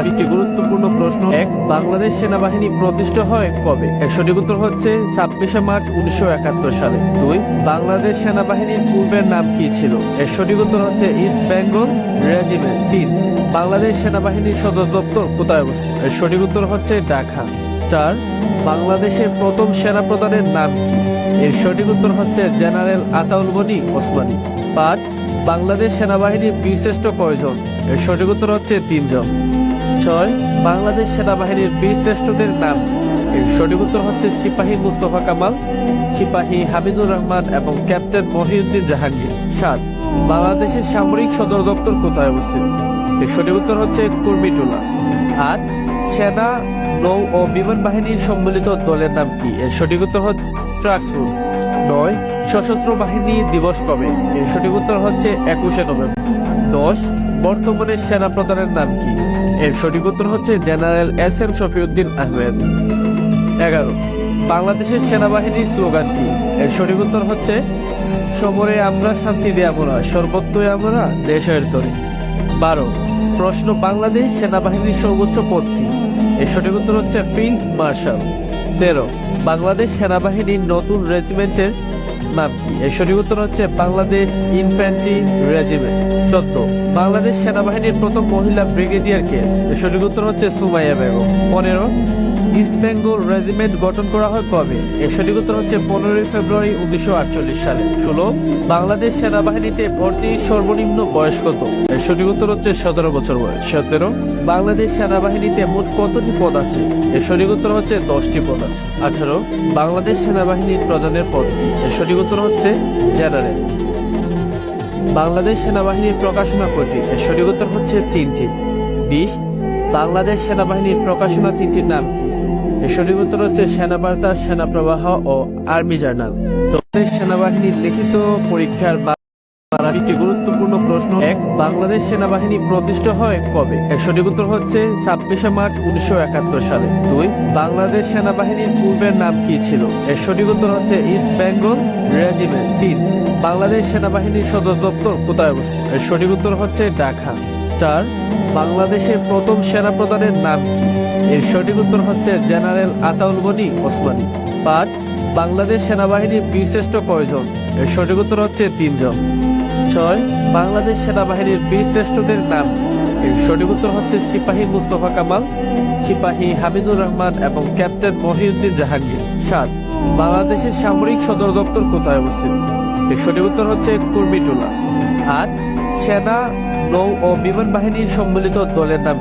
বারোটি গুরুত্বপূর্ণ প্রশ্ন, এক বাংলাদেশ সেনাবাহিনী প্রতিষ্ঠা হয় কবে? এর সঠিক উত্তর হচ্ছে ছাব্বিশে মার্চ উনিশশো একাত্তর সালে। দুই, বাংলাদেশ সেনাবাহিনীর পূর্বের নাম কি ছিল? এর সঠিক উত্তর হচ্ছে ইস্ট বেঙ্গল রেজিমেন্ট। তিন, বাংলাদেশ সেনাবাহিনীর সদর দপ্তর কোথায় অবস্থিত? এর সঠিক উত্তর হচ্ছে ঢাকা। চার, বাংলাদেশের প্রথম সেনা প্রধানের নাম কি? এর সঠিক উত্তর হচ্ছে জেনারেল আতাউল গনি ওসমানী। পাঁচ, বাংলাদেশ সেনাবাহিনীর বীরশ্রেষ্ঠ কয়জন? এর সঠিক উত্তর হচ্ছে তিনজন। ছয় বাংলাদেশ সেনাবাহিনীর বীর শ্রেষ্ঠদের নাম। এর সঠিক উত্তর হচ্ছে সিপাহী মুস্তফা কামাল, সিপাহী হামিদুর রহমান এবং ক্যাপ্টেন মহিউদ্দিন জাহাঙ্গীর। সাত, বাংলাদেশের সামরিক সদর দপ্তর কোথায় অবস্থিত? এর সঠিক উত্তর হচ্ছে কুর্মিটোলা। আট, সেনা, নৌ ও বিমান বাহিনীর সম্মিলিত দলের নাম কি? এর সঠিক উত্তর হচ্ছে নয়, সশস্ত্র বাহিনী দিবস কবে? এর সঠিক উত্তর হচ্ছে একুশে নভেম্বর। দশ, বর্তমানে সেনা প্রধানের নাম কি? এর সঠিক উত্তর হচ্ছে general S M Shafiuddin Ahmed. এগারো, বাংলাদেশের সেনাবাহিনীর স্লোগান কি? এর সঠিক উত্তর হচ্ছে, সমরে আমরা শান্তি দিয়ে আমরা, সর্বত্রই আমরা দেশের তরে বারো, প্রশ্ন, বাংলাদেশ সেনাবাহিনীর সর্বোচ্চ পদ কি? এর সঠিক উত্তর হচ্ছে ফিল্ড মার্শাল। তেরো, বাংলাদেশ সেনাবাহিনীর নতুন রেজিমেন্টের নাম কি এর সঠিক উত্তর হচ্ছে বাংলাদেশ ইনফ্যান্ট্রি রেজিমেন্ট। চোদ্দ বাংলাদেশ সেনাবাহিনীর প্রথম মহিলা ব্রিগেডিয়ার কে এর সঠিক উত্তর হচ্ছে সুমাইয়া বেগম। পনেরো ইস্ট বেঙ্গল রেজিমেন্ট গঠন করা হয় কবে? এর সঠিক উত্তর হচ্ছে পনেরোই ফেব্রুয়ারি উনিশশো আটচল্লিশ সালে। ষোলো বাংলাদেশ সেনাবাহিনীতে ভর্তির সর্বনিম্ন বয়স কত? এর সঠিক উত্তর হচ্ছে সতেরো বছর বয়স। সতেরো, বাংলাদেশ সেনাবাহিনীতে মোট কতটি পদ আছে? এর সঠিক উত্তর হচ্ছে দশটি পদ আছে। আঠারো, বাংলাদেশ সেনাবাহিনীর প্রধানের পদ? এর সঠিক উত্তর হচ্ছে জেনারেল। বাংলাদেশ সেনাবাহিনীর প্রকাশনা কয়টি? এর সঠিক উত্তর হচ্ছে তিনটি। বিশ, বাংলাদেশ সেনাবাহিনীর প্রকাশনা তিনটির নাম সঠিক উত্তর হচ্ছে সেনাবার্তা সেনা প্রবাহ ও আর্মি জার্নাল। সেনাবাহিনীর লিখিত পরীক্ষার গুরুত্বপূর্ণ প্রশ্ন, এক, বাংলাদেশ সেনাবাহিনী প্রতিষ্ঠা হয় কবে? এর সঠিক উত্তর হচ্ছে ছাব্বিশে মার্চ উনিশশো একাত্তর সালে। দুই, বাংলাদেশ সেনাবাহিনীর পূর্বের নাম কি ছিল? এর সঠিক উত্তর হচ্ছে ইস্ট বেঙ্গল রেজিমেন্ট। তিন, বাংলাদেশ সেনাবাহিনীর সদর দপ্তর কোথায় অবস্থিত? এর সঠিক উত্তর হচ্ছে ঢাকা। চার বাংলাদেশের প্রথম সেনা প্রধানের নাম কি? এর সঠিক উত্তর হচ্ছে জেনারেল আতাউল গনি ওসমানী। পাঁচ, বাংলাদেশ সেনাবাহিনীর বীরশ্রেষ্ঠ কয়জন? এর সঠিক উত্তর হচ্ছে তিনজন। ছয়, বাংলাদেশ সেনাবাহিনীর বীরশ্রেষ্ঠদের নাম এর সঠিক উত্তর হচ্ছে সিপাহী মুস্তফা কামাল, সিপাহী হামিদুর রহমান এবং ক্যাপ্টেন মহিউদ্দিন জাহাঙ্গীর। সাত, বাংলাদেশের সামরিক সদর দপ্তর কোথায় অবস্থিত? এর সঠিক উত্তর হচ্ছে কুর্মিটোলা। আট সেনা নৌ ও বিমান বাহিনীর সম্মিলিত দলের নাম?